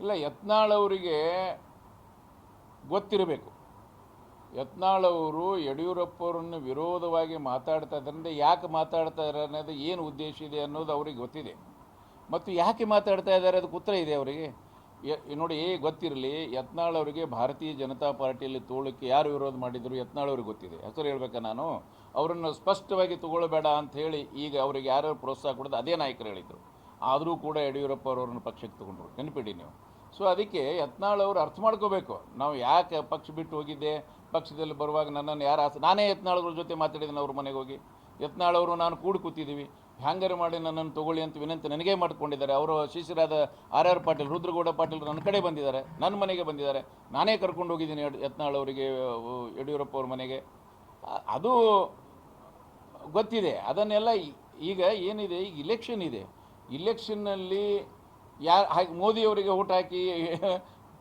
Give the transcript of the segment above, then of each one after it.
ಇಲ್ಲ, ಯತ್ನಾಳ್ ಅವರಿಗೆ ಗೊತ್ತಿರಬೇಕು. ಯತ್ನಾಳ್ ಅವರು ಯಡಿಯೂರಪ್ಪವರನ್ನು ವಿರೋಧವಾಗಿ ಮಾತಾಡ್ತಾ ಇದ್ರಿಂದ ಯಾಕೆ ಮಾತಾಡ್ತಾ ಇದ್ದಾರೆ ಅನ್ನೋದು ಏನು ಉದ್ದೇಶ ಇದೆ ಅನ್ನೋದು ಅವ್ರಿಗೆ ಗೊತ್ತಿದೆ. ಮತ್ತು ಯಾಕೆ ಮಾತಾಡ್ತಾ ಇದ್ದಾರೆ ಅದಕ್ಕೆ ಉತ್ತರ ಇದೆ ಅವರಿಗೆ. ನೋಡಿ, ಗೊತ್ತಿರಲಿ, ಯತ್ನಾಳ್ ಅವರಿಗೆ ಭಾರತೀಯ ಜನತಾ ಪಾರ್ಟಿಯಲ್ಲಿ ತೋಳಕ್ಕೆ ಯಾರು ವಿರೋಧ ಮಾಡಿದ್ರು ಯತ್ನಾಳ್ ಅವ್ರಿಗೆ ಗೊತ್ತಿದೆ. ಹೆಸರು ಹೇಳ್ಬೇಕಾ ನಾನು? ಅವರನ್ನು ಸ್ಪಷ್ಟವಾಗಿ ತಗೊಳ್ಬೇಡ ಅಂತ ಹೇಳಿ ಈಗ ಅವರಿಗೆ ಯಾರು ಪ್ರೋತ್ಸಾಹ ಕೊಡೋದು ಅದೇ ನಾಯಕರು ಹೇಳಿದರು. ಆದರೂ ಕೂಡ ಯಡಿಯೂರಪ್ಪ ಅವರನ್ನು ಪಕ್ಷಕ್ಕೆ ತಗೊಂಡ್ರು. ನೆನಪಿಡಿ ನೀವು. ಸೊ ಅದಕ್ಕೆ ಯತ್ನಾಳ್ ಅವರು ಅರ್ಥ ಮಾಡ್ಕೋಬೇಕು. ನಾವು ಯಾಕೆ ಪಕ್ಷ ಬಿಟ್ಟು ಹೋಗಿದ್ದೆ? ಪಕ್ಷದಲ್ಲಿ ಬರುವಾಗ ನನ್ನನ್ನು ಯಾರು ಆಸೆ, ನಾನೇ ಯತ್ನಾಳ್ಗಳ ಜೊತೆ ಮಾತಾಡಿದ್ದೀನಿ ಅವ್ರ ಮನೆಗೆ ಹೋಗಿ. ಯತ್ನಾಳ್ ಅವರು ನಾನು ಕೂಡಿ ಕೂತಿದ್ದೀವಿ. ಹ್ಯಾಂಗರ್ ಮಾಡಿ ನನ್ನನ್ನು ತಗೊಳ್ಳಿ ಅಂತ ವಿನಂತಿ ನನಗೇ ಮಾಡ್ಕೊಂಡಿದ್ದಾರೆ. ಅವರು ಶಿಷ್ಯರಾದ ಆರ್ ಆರ್ ಪಾಟೀಲ್, ರುದ್ರಗೌಡ ಪಾಟೀಲ್ ನನ್ನ ಕಡೆ ಬಂದಿದ್ದಾರೆ. ನನ್ನ ಮನೆಗೆ ಬಂದಿದ್ದಾರೆ. ನಾನೇ ಕರ್ಕೊಂಡು ಹೋಗಿದ್ದೀನಿ ಯತ್ನಾಳ್ ಅವರಿಗೆ ಯಡಿಯೂರಪ್ಪ ಅವ್ರ ಮನೆಗೆ. ಅದು ಗೊತ್ತಿದೆ. ಅದನ್ನೆಲ್ಲ ಈಗ ಏನಿದೆ? ಈಗ ಇಲೆಕ್ಷನ್ ಇದೆ. ಇಲೆಕ್ಷನ್ನಲ್ಲಿ ಯಾರು ಹಾಗೆ ಮೋದಿಯವರಿಗೆ ಊಟ ಹಾಕಿ,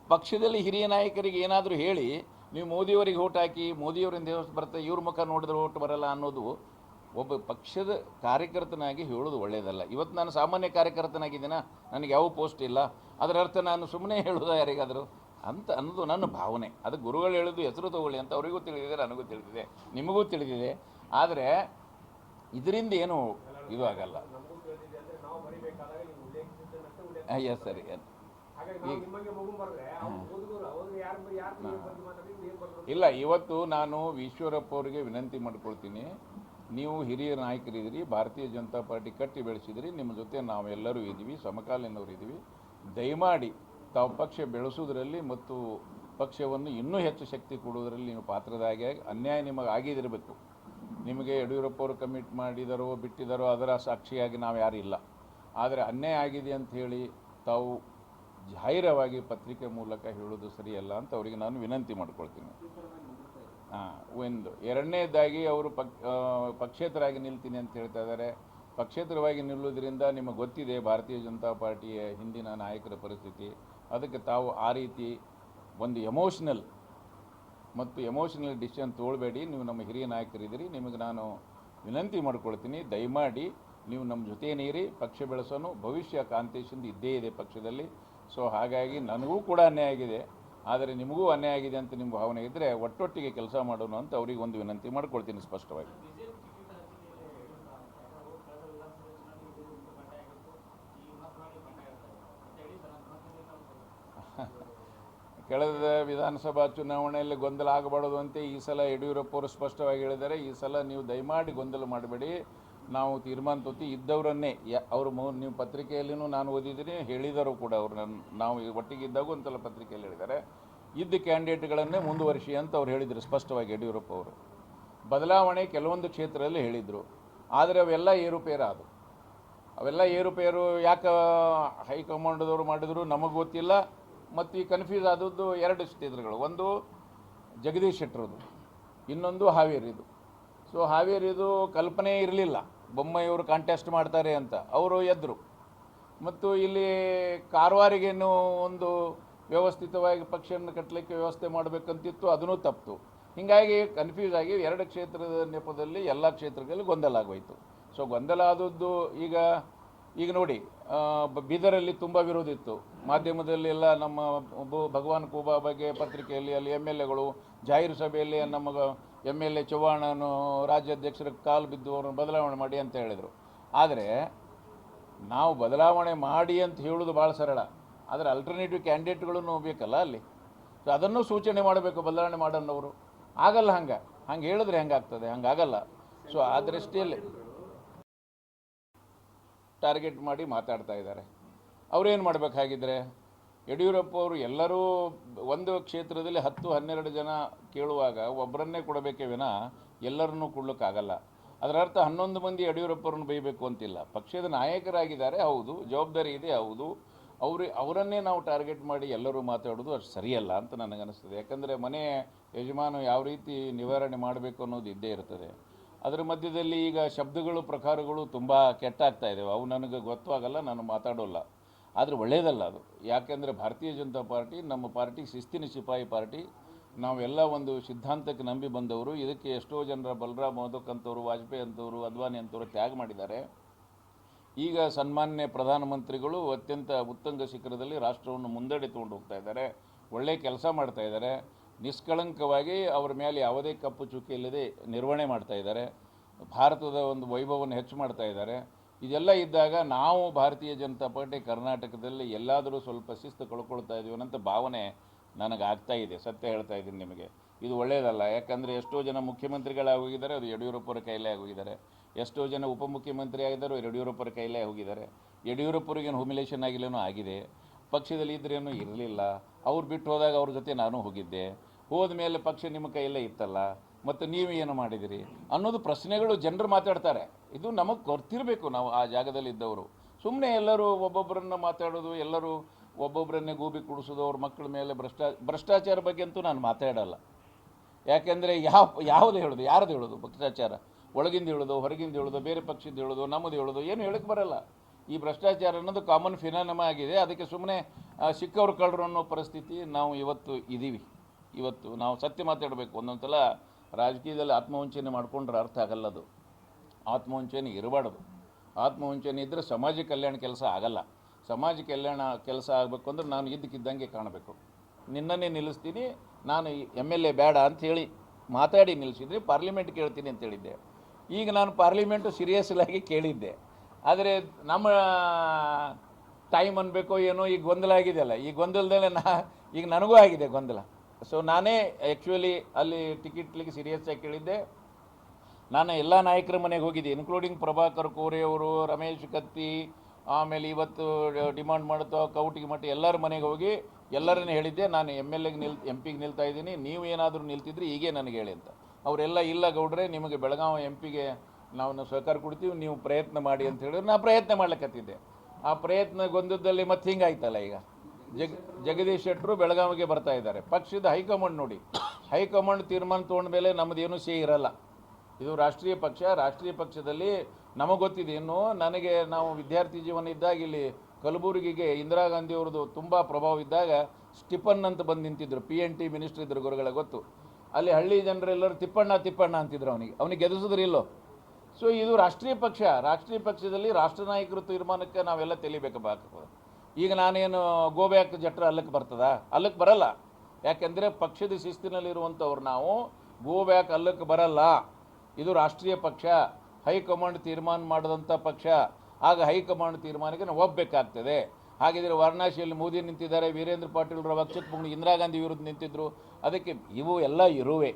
ಪಕ್ಷದಲ್ಲಿ ಹಿರಿಯ ನಾಯಕರಿಗೆ ಏನಾದರೂ ಹೇಳಿ, ನೀವು ಮೋದಿಯವರಿಗೆ ಓಟ್ ಹಾಕಿ, ಮೋದಿಯವರಿಂದ ಬರ್ತಾ, ಇವ್ರ ಮುಖ ನೋಡಿದ್ರೆ ಓಟ್ ಬರಲ್ಲ ಅನ್ನೋದು ಒಬ್ಬ ಪಕ್ಷದ ಕಾರ್ಯಕರ್ತನಾಗಿ ಹೇಳೋದು ಒಳ್ಳೆಯದಲ್ಲ ಇವತ್ತು ನಾನು ಸಾಮಾನ್ಯ ಕಾರ್ಯಕರ್ತನಾಗಿದ್ದೀನ? ನನಗೆ ಯಾವ ಪೋಸ್ಟ್ ಇಲ್ಲ. ಅದರ ಅರ್ಥ ನಾನು ಸುಮ್ಮನೆ ಹೇಳೋದು ಯಾರಿಗಾದರೂ? ಅಂತ ಅನ್ನೋದು ನನ್ನ ಭಾವನೆ. ಅದು ಗುರುಗಳು ಹೇಳೋದು ಹೆಸರು ತಗೊಳ್ಳಿ ಅಂತ ಅವರಿಗೂ ತಿಳಿದಿದೆ, ನನಗೂ ತಿಳಿದಿದೆ, ನಿಮಗೂ ತಿಳಿದಿದೆ. ಆದರೆ, ಇದರಿಂದ ಏನು ಇದು ಆಗಲ್ಲ ಏನು ಸರಿ ಇಲ್ಲ ಇವತ್ತು ನಾನು ಈಶ್ವರಪ್ಪ ಅವರಿಗೆ ವಿನಂತಿ ಮಾಡ್ಕೊಳ್ತೀನಿ. ನೀವು ಹಿರಿಯ ನಾಯಕರಿದ್ದೀರಿ ಭಾರತೀಯ ಜನತಾ ಪಾರ್ಟಿ ಕಟ್ಟಿ ಬೆಳೆಸಿದಿರಿ ನಿಮ್ಮ ಜೊತೆ ನಾವೆಲ್ಲರೂ ಇದ್ದೀವಿ ಸಮಕಾಲೀನವರು ಇದ್ದೀವಿ. ದಯಮಾಡಿ ತಾವು ಪಕ್ಷ ಬೆಳೆಸೋದ್ರಲ್ಲಿ ಮತ್ತು ಪಕ್ಷವನ್ನು ಇನ್ನೂ ಹೆಚ್ಚು ಶಕ್ತಿ ಕೊಡುವುದರಲ್ಲಿ ನೀವು ಪಾತ್ರದಾಗಿ ಅನ್ಯಾಯ ನಿಮಗೆ ಆಗಿದಿರಬೇಕು ನಿಮಗೆ ಯಡಿಯೂರಪ್ಪ ಅವರು ಕಮಿಟ್ ಮಾಡಿದರೋ ಬಿಟ್ಟಿದ್ದಾರೋ ಅದರ ಸಾಕ್ಷಿಯಾಗಿ ನಾವು ಯಾರು ಇಲ್ಲ. ಆದರೆ ಅನ್ಯಾಯ ಆಗಿದೆ ಅಂತ ಹೇಳಿ ತಾವು ಜಾಹೀರವಾಗಿ ಪತ್ರಿಕೆ ಮೂಲಕ ಹೇಳೋದು ಸರಿಯಲ್ಲ ಅಂತ ಅವರಿಗೆ ನಾನು ವಿನಂತಿ ಮಾಡ್ಕೊಳ್ತೀನಿ. ಹಾಂ, ಒಂದು. ಎರಡನೇದಾಗಿ ಅವರು ಪಕ್ ಪಕ್ಷೇತರಾಗಿ ನಿಲ್ತೀನಿ ಅಂತ ಹೇಳ್ತಾ ಇದ್ದಾರೆ. ಪಕ್ಷೇತರವಾಗಿ ನಿಲ್ಲುವುದರಿಂದ ನಿಮಗೆ ಗೊತ್ತಿದೆ ಭಾರತೀಯ ಜನತಾ ಪಾರ್ಟಿಯ ಹಿಂದಿನ ನಾಯಕರ ಪರಿಸ್ಥಿತಿ. ಅದಕ್ಕೆ ತಾವು ಆ ರೀತಿ ಒಂದು ಎಮೋಷ್ನಲ್ ಮತ್ತು ಎಮೋಷನಲ್ ಡಿಸಿಷನ್ ತೊಗೊಳ್ಬೇಡಿ. ನೀವು ನಮ್ಮ ಹಿರಿಯ ನಾಯಕರಿದ್ದೀರಿ. ನಿಮಗೆ ನಾನು ವಿನಂತಿ ಮಾಡ್ಕೊಳ್ತೀನಿ. ದಯಮಾಡಿ ನೀವು ನಮ್ಮ ಜೊತೆಯೇನಿರಿ ಪಕ್ಷ ಬೆಳೆಸೋನು, ಭವಿಷ್ಯ ಕಾಂತೇಶಿಂದ ಇದ್ದೇ ಇದೆ ಪಕ್ಷದಲ್ಲಿ. ಸೊ ಹಾಗಾಗಿ ನನಗೂ ಕೂಡ ಅನ್ಯಾಯ ಆಗಿದೆ. ಆದರೆ ನಿಮಗೂ ಅನ್ಯಾಯ ಆಗಿದೆ ಅಂತ ನಿಮ್ಮ ಭಾವನೆ ಇದ್ದರೆ ಒಟ್ಟೊಟ್ಟಿಗೆ ಕೆಲಸ ಮಾಡೋಣ ಅಂತ ಅವರಿಗೆ ಒಂದು ವಿನಂತಿ ಮಾಡ್ಕೊಳ್ತೀನಿ ಸ್ಪಷ್ಟವಾಗಿ. ಕಳೆದ ವಿಧಾನಸಭಾ ಚುನಾವಣೆಯಲ್ಲಿ ಗೊಂದಲ ಆಗಬಾರದು ಅಂತ ಈ ಸಲ ಯಡಿಯೂರಪ್ಪ ಅವರು ಸ್ಪಷ್ಟವಾಗಿ ಹೇಳಿದ್ದಾರೆ, ಈ ಸಲ ನೀವು ದಯಮಾಡಿ ಗೊಂದಲ ಮಾಡಬೇಡಿ. ನಾವು ತೀರ್ಮಾನ ತೊತ್ತಿ ಇದ್ದವರನ್ನೇ ಅವರು ನೀವು ಪತ್ರಿಕೆಯಲ್ಲಿನೂ ನಾನು ಓದಿದ್ದೀನಿ, ಹೇಳಿದರು ಕೂಡ ಅವರು ನನ್ನ ನಾವು ಒಟ್ಟಿಗೆ ಇದ್ದಾಗ ಒಂದ್ಸಲ ಪತ್ರಿಕೆಯಲ್ಲಿ ಹೇಳಿದ್ದಾರೆ. ಇದ್ದ ಕ್ಯಾಂಡಿಡೇಟ್ಗಳನ್ನೇ ಮುಂದುವರಿಸಿ ಅಂತ ಅವ್ರು ಹೇಳಿದರು ಸ್ಪಷ್ಟವಾಗಿ ಯಡಿಯೂರಪ್ಪ ಅವರು. ಬದಲಾವಣೆ ಕೆಲವೊಂದು ಕ್ಷೇತ್ರದಲ್ಲಿ ಹೇಳಿದರು. ಆದರೆ ಅವೆಲ್ಲ ಏರುಪೇರು ಅದು. ಅವೆಲ್ಲ ಏರುಪೇರು ಯಾಕೆ ಹೈಕಮಾಂಡದವರು ಮಾಡಿದ್ರು ನಮಗೆ ಗೊತ್ತಿಲ್ಲ, ಮತ್ತು ಈ ಕನ್ಫ್ಯೂಸ್ ಆದದ್ದು ಎರಡು ಕ್ಷೇತ್ರಗಳು. ಒಂದು ಜಗದೀಶ್ ಶೆಟ್ಟರದು, ಇನ್ನೊಂದು ಹಾವೇರಿದು. ಸೊ ಹಾವೇರಿದು ಕಲ್ಪನೆ ಇರಲಿಲ್ಲ. ಬೊಮ್ಮಾಯಿಯವರು ಕಾಂಟೆಸ್ಟ್ ಮಾಡ್ತಾರೆ ಅಂತ. ಅವರು ಎದ್ದರು ಮತ್ತು ಇಲ್ಲಿ ಕಾರವಾರಿಗೇನು ಒಂದು ವ್ಯವಸ್ಥಿತವಾಗಿ ಪಕ್ಷವನ್ನು ಕಟ್ಟಲಿಕ್ಕೆ ವ್ಯವಸ್ಥೆ ಮಾಡಬೇಕಂತಿತ್ತು ಅದನ್ನೂ ತಪ್ಪಿತು ಹೀಗಾಗಿ ಕನ್ಫ್ಯೂಸ್ ಆಗಿ ಎರಡು ಕ್ಷೇತ್ರದ ನೆಪದಲ್ಲಿ ಎಲ್ಲ ಕ್ಷೇತ್ರಗಳಲ್ಲಿ ಗೊಂದಲ ಆಗೋಯಿತು. ಸೊ ಗೊಂದಲ ಆದದ್ದು ಈಗ ಈಗ ನೋಡಿ ಬೀದರಲ್ಲಿ ತುಂಬ ವಿರೋಧ ಇತ್ತು. ಮಾಧ್ಯಮದಲ್ಲಿ ಎಲ್ಲ ನಮ್ಮ ಭಗವಾನ್ ಕೂಬಾ ಬಗ್ಗೆ ಪತ್ರಿಕೆಯಲ್ಲಿ ಅಲ್ಲಿ ಎಂ ಎಲ್ ಎಗಳು ಜಾಹೀರು ಸಭೆಯಲ್ಲಿ ನಮ್ಮ ಎಂ ಎಲ್ ಎ ಚವ್ಹಾಣನು ರಾಜ್ಯಾಧ್ಯಕ್ಷರ ಕಾಲು ಬಿದ್ದು ಅವ್ರನ್ನ ಬದಲಾವಣೆ ಮಾಡಿ ಅಂತ ಹೇಳಿದರು. ಆದರೆ ನಾವು ಬದಲಾವಣೆ ಮಾಡಿ ಅಂತ ಹೇಳೋದು ಭಾಳ ಸರಳ. ಆದರೆ ಅಲ್ಟರ್ನೇಟಿವ್ ಕ್ಯಾಂಡಿಡೇಟ್ಗಳನ್ನು ಬೇಕಲ್ಲ ಅಲ್ಲಿ? ಸೊ ಅದನ್ನು ಸೂಚನೆ ಮಾಡಬೇಕು, ಬದಲಾವಣೆ ಮಾಡೋನ್ನವರು ಆಗಲ್ಲ ಹಂಗೆ. ಹಂಗೆ ಹೇಳಿದ್ರೆ ಹೆಂಗಾಗ್ತದೆ ಹಂಗಾಗಲ್ಲ ಸೊ ಆ ದೃಷ್ಟಿಯಲ್ಲಿ ಟಾರ್ಗೆಟ್ ಮಾಡಿ ಮಾತಾಡ್ತಾ ಇದ್ದಾರೆ. ಅವ್ರೇನು ಮಾಡಬೇಕಾಗಿದ್ರೆ? ಯಡಿಯೂರಪ್ಪ ಅವರು ಎಲ್ಲರೂ ಒಂದು ಕ್ಷೇತ್ರದಲ್ಲಿ ಹತ್ತು, ಹನ್ನೆರಡು ಜನ ಕೇಳುವಾಗ ಒಬ್ಬರನ್ನೇ ಕೊಡಬೇಕೇ ವಿನ ಎಲ್ಲರನ್ನೂ ಕೊಡ್ಲಿಕ್ಕಾಗಲ್ಲ. ಅದರ ಅರ್ಥ ಹನ್ನೊಂದು ಮಂದಿ ಯಡಿಯೂರಪ್ಪರನ್ನು ಬೈಬೇಕು ಅಂತಿಲ್ಲ. ಪಕ್ಷದ ನಾಯಕರಾಗಿದ್ದಾರೆ, ಹೌದು. ಜವಾಬ್ದಾರಿ ಇದೆ, ಹೌದು. ಅವರು, ಅವರನ್ನೇ ನಾವು ಟಾರ್ಗೆಟ್ ಮಾಡಿ ಎಲ್ಲರೂ ಮಾತಾಡೋದು ಅಷ್ಟು ಸರಿಯಲ್ಲ ಅಂತ ನನಗನ್ನಿಸ್ತದೆ. ಯಾಕಂದರೆ ಮನೆ ಯಜಮಾನ ಯಾವ ರೀತಿ ನಿವಾರಣೆ ಮಾಡಬೇಕು ಅನ್ನೋದು ಇದ್ದೇ ಇರ್ತದೆ. ಅದರ ಮಧ್ಯದಲ್ಲಿ ಈಗ ಶಬ್ದಗಳು, ಪ್ರಕಾರಗಳು ತುಂಬ ಕೆಟ್ಟಾಗ್ತಾ ಇದ್ದಾವೆ ಅವು ನನಗೆ ಗೊತ್ತಾಗಲ್ಲ ನಾನು ಮಾತಾಡೋಲ್ಲ. ಆದರೆ ಒಳ್ಳೆಯದಲ್ಲ ಅದು. ಯಾಕೆಂದರೆ ಭಾರತೀಯ ಜನತಾ ಪಾರ್ಟಿ, ನಮ್ಮ ಪಾರ್ಟಿ, ಶಿಸ್ತಿನ ಸಿಪಾಯಿ ಪಾರ್ಟಿ, ನಾವೆಲ್ಲ ಒಂದು ಸಿದ್ಧಾಂತಕ್ಕೆ ನಂಬಿ ಬಂದವರು, ಇದಕ್ಕೆ ಎಷ್ಟೋ ಜನರ ಬಲರಾಮ್ ಮೋದಕ್ ಅಂತವರು, ವಾಜಪೇಯಿ ಅಂತವರು, ಅದ್ವಾನಿ ಅಂತವರು ತ್ಯಾಗ ಮಾಡಿದ್ದಾರೆ. ಈಗ ಸನ್ಮಾನ್ಯ ಪ್ರಧಾನಮಂತ್ರಿಗಳು ಅತ್ಯಂತ ಉತ್ತಂಗ ಶಿಖರದಲ್ಲಿ ರಾಷ್ಟ್ರವನ್ನು ಮುಂದಡಿ ತಗೊಂಡು ಹೋಗ್ತಾ ಇದ್ದಾರೆ. ಒಳ್ಳೆಯ ಕೆಲಸ ಮಾಡ್ತಾ ಇದ್ದಾರೆ. ನಿಷ್ಕಳಂಕವಾಗಿ ಅವರ ಮೇಲೆ ಯಾವುದೇ ಕಪ್ಪು ಚುಕ್ಕಿ ಇಲ್ಲದೆ ನಿರ್ವಹಣೆ ಮಾಡ್ತಾ ಇದ್ದಾರೆ. ಭಾರತದ ಒಂದು ವೈಭವವನ್ನು ಹೆಚ್ಚು ಮಾಡ್ತಾ ಇದ್ದಾರೆ. ಇದೆಲ್ಲ ಇದ್ದಾಗ ನಾವು ಭಾರತೀಯ ಜನತಾ ಪಾರ್ಟಿ ಕರ್ನಾಟಕದಲ್ಲಿ ಎಲ್ಲಾದರೂ ಸ್ವಲ್ಪ ಶಿಸ್ತು ಕಳ್ಕೊಳ್ತಾ ಇದೀವಿ ಅನ್ನೋಂಥ ಭಾವನೆ ನನಗೆ ಆಗ್ತಾ ಇದೆ, ಸತ್ಯ ಹೇಳ್ತಾ ಇದ್ದೀನಿ ನಿಮಗೆ. ಇದು ಒಳ್ಳೆಯದಲ್ಲ ಯಾಕಂದರೆ ಎಷ್ಟೋ ಜನ ಮುಖ್ಯಮಂತ್ರಿಗಳಾಗಿ ಹೋಗಿದ್ದಾರೆ ಅದು ಯಡಿಯೂರಪ್ಪರ ಕೈಲೇ ಆಗೋಗಿದ್ದಾರೆ. ಎಷ್ಟೋ ಜನ ಉಪಮುಖ್ಯಮಂತ್ರಿ ಆಗಿದ್ದಾರೆ ಯಡಿಯೂರಪ್ಪರ ಕೈಲೇ ಹೋಗಿದ್ದಾರೆ. ಯಡಿಯೂರಪ್ಪರಿಗೇನು ಹುಮಿಲೇಷನ್ ಆಗಿಲ್ಲೇನೋ ಆಗಿದೆ. ಪಕ್ಷದಲ್ಲಿ ಇದ್ರೇನೂ ಇರಲಿಲ್ಲ. ಅವ್ರು ಬಿಟ್ಟು ಹೋದಾಗ ಅವ್ರ ಜೊತೆ ನಾನು ಹೋಗಿದ್ದೆ. ಹೋದ ಮೇಲೆ ಪಕ್ಷ ನಿಮ್ಮ ಕೈಯಲ್ಲೇ ಇತ್ತಲ್ಲ. ಮತ್ತು ನೀವು ಏನು ಮಾಡಿದಿರಿ? ಅನ್ನೋದು ಪ್ರಶ್ನೆಗಳು ಜನರು ಮಾತಾಡ್ತಾರೆ. ಇದು ನಮಗೆ ಗೊತ್ತಿರಬೇಕು ನಾವು ಆ ಜಾಗದಲ್ಲಿದ್ದವರು ಸುಮ್ಮನೆ ಎಲ್ಲರೂ ಒಬ್ಬೊಬ್ಬರನ್ನ ಮಾತಾಡೋದು, ಎಲ್ಲರೂ ಒಬ್ಬೊಬ್ಬರನ್ನೇ ಗೂಬಿ ಕುಡಿಸೋದು, ಅವ್ರ ಮಕ್ಕಳ ಮೇಲೆ ಭ್ರಷ್ಟಾ, ಭ್ರಷ್ಟಾಚಾರ ಬಗ್ಗೆ ಅಂತೂ ನಾನು ಮಾತಾಡಲ್ಲ. ಯಾಕೆಂದರೆ ಯಾವ, ಯಾವುದು ಹೇಳೋದು, ಯಾರ್ದು ಹೇಳೋದು? ಭ್ರಷ್ಟಾಚಾರ. ಒಳಗಿಂದ ಹೇಳೋದು, ಹೊರಗಿಂದ ಹೇಳೋದು, ಬೇರೆ ಪಕ್ಷದ ಹೇಳೋದು, ನಮ್ಮದು ಹೇಳೋದು, ಏನು ಹೇಳಕ್ಕೆ ಬರಲ್ಲ. ಈ ಭ್ರಷ್ಟಾಚಾರ ಅನ್ನೋದು ಕಾಮನ್ ಫಿನಾನಮ ಆಗಿದೆ. ಅದಕ್ಕೆ ಸುಮ್ಮನೆ ಸಿಕ್ಕವ್ರು ಕಳ್ಳರು ಅನ್ನೋ ಪರಿಸ್ಥಿತಿ ನಾವು ಇವತ್ತು ಇದ್ದೀವಿ ಇವತ್ತು ನಾವು ಸತ್ಯ ಮಾತಾಡಬೇಕು. ಒಂದೊಂದು ಸಲ ರಾಜಕೀಯದಲ್ಲಿ ಆತ್ಮವಂಚನೆ ಮಾಡಿಕೊಂಡ್ರೆ ಅರ್ಥ ಆಗಲ್ಲ ಅದು. ಆತ್ಮವಂಚನೆ ಇರಬಾರ್ದು. ಆತ್ಮವಂಚನೆ ಇದ್ದರೆ ಸಮಾಜ ಕಲ್ಯಾಣ ಕೆಲಸ ಆಗಲ್ಲ. ಸಮಾಜ ಕಲ್ಯಾಣ ಕೆಲಸ ಆಗಬೇಕು ಅಂದ್ರೆ ನಾನು ಇದ್ದಕ್ಕಿದ್ದಂಗೆ ಕಾಣಬೇಕು. ನಿನ್ನನ್ನೇ ನಿಲ್ಲಿಸ್ತೀನಿ, ನಾನು ಎಂ ಎಲ್ ಎ ಬೇಡ ಅಂಥೇಳಿ ಮಾತಾಡಿ ನಿಲ್ಲಿಸಿದ್ರೆ ಪಾರ್ಲಿಮೆಂಟ್ ಕೇಳ್ತೀನಿ ಅಂತ ಹೇಳಿದ್ದೆ. ಈಗ ನಾನು ಪಾರ್ಲಿಮೆಂಟು ಸೀರಿಯಸ್ಲಾಗಿ ಕೇಳಿದ್ದೆ. ಆದರೆ ನಮ್ಮ ಟೈಮ್ ಅನ್ಬೇಕೋ ಏನೋ, ಈಗ ಗೊಂದಲ ಆಗಿದೆಯಲ್ಲ. ಈ ಗೊಂದಲದಲ್ಲೇ ನಾ, ಈಗ ನನಗೂ ಆಗಿದೆ ಗೊಂದಲ. ಸೊ ನಾನೇ ಆ್ಯಕ್ಚುಲಿ ಅಲ್ಲಿ ಟಿಕೆಟ್ಲಿಗೆ ಸೀರಿಯಸ್ ಆಗಿ ಕೇಳಿದ್ದೆ. ನಾನು ಎಲ್ಲ ನಾಯಕರ ಮನೆಗೆ ಹೋಗಿದ್ದೆ ಇನ್ಕ್ಲೂಡಿಂಗ್ ಪ್ರಭಾಕರ್ ಕೋರೆಯವರು ರಮೇಶ್ ಕತ್ತಿ, ಆಮೇಲೆ ಇವತ್ತು ಡಿಮಾಂಡ್ ಮಾಡ್ತಾ, ಕೌಟಿಗೆ ಮಟ್ಟ ಎಲ್ಲರ ಮನೆಗೆ ಹೋಗಿ ಎಲ್ಲರನ್ನೂ ಹೇಳಿದ್ದೆ. ನಾನು ಎಂ ಎಲ್ ಎಗೆ ನಿಲ್ ಎಂ ಪಿಗೆ ನಿಲ್ತಾ ಇದ್ದೀನಿ. ನೀವು ಏನಾದರೂ ನಿಲ್ತಿದ್ರೆ ಈಗೇ ನನಗೆ ಹೇಳಿ ಅಂತ. ಅವರೆಲ್ಲ, ಇಲ್ಲ ಗೌಡ್ರೆ, ನಿಮಗೆ ಬೆಳಗಾವಿ ಎಂ ಪಿಗೆ ನಾವು ಸಹಕಾರ ಕೊಡ್ತೀವಿ, ನೀವು ಪ್ರಯತ್ನ ಮಾಡಿ ಅಂತ ಹೇಳಿದ್ರೆ. ನಾನು ಪ್ರಯತ್ನ ಮಾಡ್ಲಿಕ್ಕತ್ತಿದ್ದೆ ಆ ಪ್ರಯತ್ನ ಗೊಂದದಲ್ಲಿ ಮತ್ತೆ ಹಿಂಗಾಯ್ತಲ್ಲ ಈಗ? ಜಗ್ ಜಗದೀಶ್ ಶೆಟ್ಟರು ಬೆಳಗಾವಿಗೆ ಬರ್ತಾ ಇದ್ದಾರೆ. ಪಕ್ಷದ ಹೈಕಮಾಂಡ್ ನೋಡಿ. ಹೈಕಮಾಂಡ್ ತೀರ್ಮಾನ ತೊಗೊಂಡ ಮೇಲೆ ನಮ್ಮದೇನು ಸೇ ಇರಲ್ಲ. ಇದು ರಾಷ್ಟ್ರೀಯ ಪಕ್ಷ, ರಾಷ್ಟ್ರೀಯ ಪಕ್ಷದಲ್ಲಿ ನಮಗೆ ಗೊತ್ತಿದೆ. ಇನ್ನು ನನಗೆ ನಾವು ವಿದ್ಯಾರ್ಥಿ ಜೀವನ ಇದ್ದಾಗ ಇಲ್ಲಿ ಕಲಬುರಗಿಗೆ ಇಂದಿರಾ ಗಾಂಧಿ ಅವ್ರದ್ದು ತುಂಬ ಪ್ರಭಾವ ಇದ್ದಾಗ ಸ್ಟಿಫನ್ ಅಂತ ಬಂದು ನಿಂತಿದ್ರು. ಪಿ ಎನ್ ಟಿ ಮಿನಿಸ್ಟರ್ ಇದ್ರು ಗುರುಗಳ ಗೊತ್ತು. ಅಲ್ಲಿ ಹಳ್ಳಿ ಜನರೆಲ್ಲರೂ ತಿಪ್ಪಣ್ಣ ತಿಪ್ಪಣ್ಣ ಅಂತಿದ್ರು ಅವನಿಗೆ. ಅವನಿಗೆ ಗೆದಿಸಿದ್ರು ಇಲ್ಲೋ? ಸೊ ಇದು ರಾಷ್ಟ್ರೀಯ ಪಕ್ಷ. ರಾಷ್ಟ್ರೀಯ ಪಕ್ಷದಲ್ಲಿ ರಾಷ್ಟ್ರ ನಾಯಕರು ತೀರ್ಮಾನಕ್ಕೆ ನಾವೆಲ್ಲ ತಿಳಿಬೇಕಪ್ಪ ಈಗ ನಾನೇನು ಗೋಬ್ಯಾಕ್ ಜಟ್ರ ಅಲ್ಲಕ್ಕೆ ಬರ್ತದ? ಅಲ್ಲಕ್ಕೆ ಬರಲ್ಲ. ಯಾಕೆಂದರೆ ಪಕ್ಷದ ಶಿಸ್ತಿನಲ್ಲಿರುವಂಥವ್ರು ನಾವು ಗೋಬ್ಯಾಕ್ ಅಲ್ಲಕ್ಕೆ ಬರಲ್ಲ. ಇದು ರಾಷ್ಟ್ರೀಯ ಪಕ್ಷ. ಹೈಕಮಾಂಡ್ ತೀರ್ಮಾನ ಮಾಡಿದಂಥ ಪಕ್ಷ. ಆಗ ಹೈಕಮಾಂಡ್ ತೀರ್ಮಾನಕ್ಕೆ ನಾವು ಒಬ್ಬಬೇಕಾಗ್ತದೆ ಹಾಗಿದ್ರೆ ವಾರಣಾಸಿಯಲ್ಲಿ ಮೋದಿ ನಿಂತಿದ್ದಾರೆ, ವೀರೇಂದ್ರ ಪಾಟೀಲ್ರ ಪಕ್ಷಕ್ಕೆ ಇಂದಿರಾ ಗಾಂಧಿ ವಿರುದ್ಧ ನಿಂತಿದ್ರು. ಅದಕ್ಕೆ ಇವು ಎಲ್ಲ ಇರುವೆ.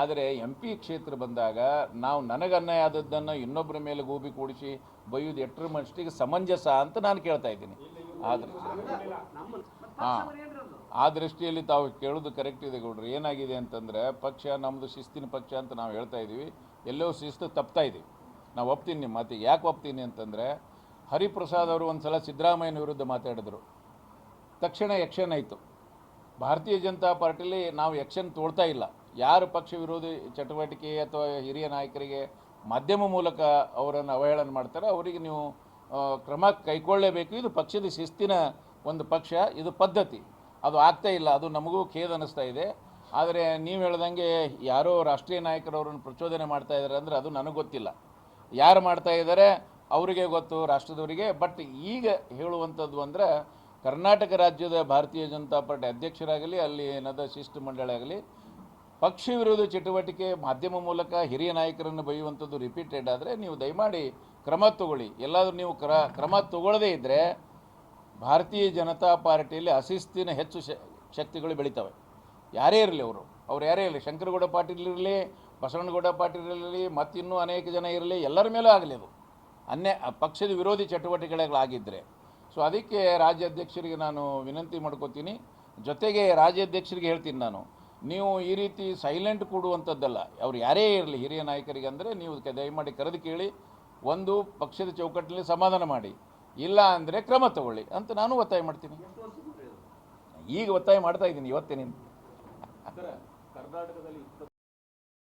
ಆದರೆ ಎಂ ಪಿ ಕ್ಷೇತ್ರ ಬಂದಾಗ ನಾವು ನನಗೆ ಅನ್ಯಾಯ ಆದದ್ದನ್ನು ಇನ್ನೊಬ್ಬರ ಮೇಲೆ ಗೋಬಿ ಕೂಡಿಸಿ ಬೈಯೋದು ಎಟ್ಟರ ಮಷ್ಟಿಗೆ ಸಮಂಜಸ ಅಂತ ನಾನು ಕೇಳ್ತಾ ಇದ್ದೀನಿ. ಆ ದೃಷ್ಟಿಯಲ್ಲಿ ತಾವು ಕೇಳೋದು ಕರೆಕ್ಟ್ ಇದೆ ಗೌಡ್ರು. ಏನಾಗಿದೆ ಅಂತಂದರೆ, ಪಕ್ಷ ನಮ್ಮದು ಶಿಸ್ತಿನ ಪಕ್ಷ ಅಂತ ನಾವು ಹೇಳ್ತಾ ಇದ್ದೀವಿ ಎಲ್ಲೋ ಶಿಸ್ತು ತಪ್ತಾ ಇದ್ದೀವಿ ನಾವು ಒಪ್ತೀನಿ ನಿಮ್ಮ ಮಾತಿಗೆ. ಯಾಕೆ ಒಪ್ತೀನಿ ಅಂತಂದರೆ, ಹರಿಪ್ರಸಾದ್ ಅವರು ಒಂದು ಸಲ ಸಿದ್ದರಾಮಯ್ಯನ ವಿರುದ್ಧ ಮಾತಾಡಿದ್ರು. ತಕ್ಷಣ ಯಕ್ಷನ್ ಆಯಿತು. ಭಾರತೀಯ ಜನತಾ ಪಾರ್ಟಿಲಿ ನಾವು ಯಕ್ಷನ್ ತೋಳ್ತಾ ಇಲ್ಲ. ಯಾರು ಪಕ್ಷ ವಿರೋಧಿ ಚಟುವಟಿಕೆ ಅಥವಾ ಹಿರಿಯ ನಾಯಕರಿಗೆ ಮಾಧ್ಯಮ ಮೂಲಕ ಅವರನ್ನು ಅವಹೇಳನ ಮಾಡ್ತಾರೆ, ಅವರಿಗೆ ನೀವು ಕ್ರಮ ಕೈಗೊಳ್ಳಲೇಬೇಕು ಇದು ಪಕ್ಷದ ಶಿಸ್ತಿನ ಒಂದು ಪಕ್ಷ, ಇದು ಪದ್ಧತಿ. ಅದು ಆಗ್ತಾ ಇಲ್ಲ, ಅದು ನಮಗೂ ಖೇದ ಅನ್ನಿಸ್ತಾ ಇದೆ. ಆದರೆ ನೀವು ಹೇಳ್ದಂಗೆ ಯಾರೋ ರಾಷ್ಟ್ರೀಯ ನಾಯಕರು ಅವರನ್ನು ಪ್ರಚೋದನೆ ಮಾಡ್ತಾ ಇದ್ದಾರೆ ಅಂದರೆ ಅದು ನನಗೆ ಗೊತ್ತಿಲ್ಲ. ಯಾರು ಮಾಡ್ತಾ ಇದ್ದಾರೆ ಅವರಿಗೆ ಗೊತ್ತು, ರಾಷ್ಟ್ರದವರಿಗೆ. ಬಟ್ ಈಗ ಹೇಳುವಂಥದ್ದು ಅಂದರೆ ಕರ್ನಾಟಕ ರಾಜ್ಯದ ಭಾರತೀಯ ಜನತಾ ಪಾರ್ಟಿ ಅಧ್ಯಕ್ಷರಾಗಲಿ, ಅಲ್ಲಿ ಏನದ ಶಿಷ್ಟು ಮಂಡಳಿ ಆಗಲಿ, ಪಕ್ಷ ವಿರೋಧಿ ಚಟುವಟಿಕೆ ಮಾಧ್ಯಮ ಮೂಲಕ ಹಿರಿಯ ನಾಯಕರನ್ನು ಬೈಯುವಂಥದ್ದು ರಿಪೀಟೆಡ್ ಆದರೆ ನೀವು ದಯಮಾಡಿ ಕ್ರಮ ತಗೊಳ್ಳಿ. ಎಲ್ಲಾದರೂ ನೀವು ಕ್ರ, ಕ್ರಮ ತಗೊಳ್ಳದೇ ಇದ್ದರೆ ಭಾರತೀಯ ಜನತಾ ಪಾರ್ಟಿಯಲ್ಲಿ ಅಶಿಸ್ತಿನ ಹೆಚ್ಚು ಶಕ್ತಿಗಳು ಬೆಳೀತವೆ. ಯಾರೇ ಇರಲಿ ಅವರು. ಅವ್ರು ಯಾರೇ ಇರಲಿ. ಶಂಕರಗೌಡ ಪಾಟೀಲ್ ಇರಲಿ ಬಸವನಗೌಡ ಪಾಟೀಲ್ ಇರಲಿ, ಮತ್ತಿನ್ನೂ ಅನೇಕ ಜನ ಇರಲಿ, ಎಲ್ಲರ ಮೇಲೂ ಆಗಲಿ ಅದು. ಅನ್ಯ, ಪಕ್ಷದ ವಿರೋಧಿ ಚಟುವಟಿಕೆಗಳಾಗಿದ್ದರೆ ಸೊ ಅದಕ್ಕೆ ರಾಜ್ಯಾಧ್ಯಕ್ಷರಿಗೆ ನಾನು ವಿನಂತಿ ಮಾಡ್ಕೋತೀನಿ. ಜೊತೆಗೆ ರಾಜ್ಯಾಧ್ಯಕ್ಷರಿಗೆ ಹೇಳ್ತೀನಿ ನಾನು. ನೀವು ಈ ರೀತಿ ಸೈಲೆಂಟ್ ಕೊಡುವಂಥದ್ದಲ್ಲ. ಅವ್ರು ಯಾರೇ ಇರಲಿ, ಹಿರಿಯ ನಾಯಕರಿಗೆ ಅಂದರೆ ನೀವು ದಯಮಾಡಿ ಕರೆದು ಕೇಳಿ. ಒಂದು ಪಕ್ಷದ ಚೌಕಟ್ಟಿನಲ್ಲಿ ಸಮಾಧಾನ ಮಾಡಿ. ಇಲ್ಲ ಅಂದರೆ ಕ್ರಮ ತಗೊಳ್ಳಿ ಅಂತ ನಾನು ಒತ್ತಾಯ ಮಾಡ್ತೀನಿ. ಈಗ ಒತ್ತಾಯ ಮಾಡ್ತಾ ಇದ್ದೀನಿ ಇವತ್ತೇನಿಂದ ಕರ್ನಾಟಕದಲ್ಲಿ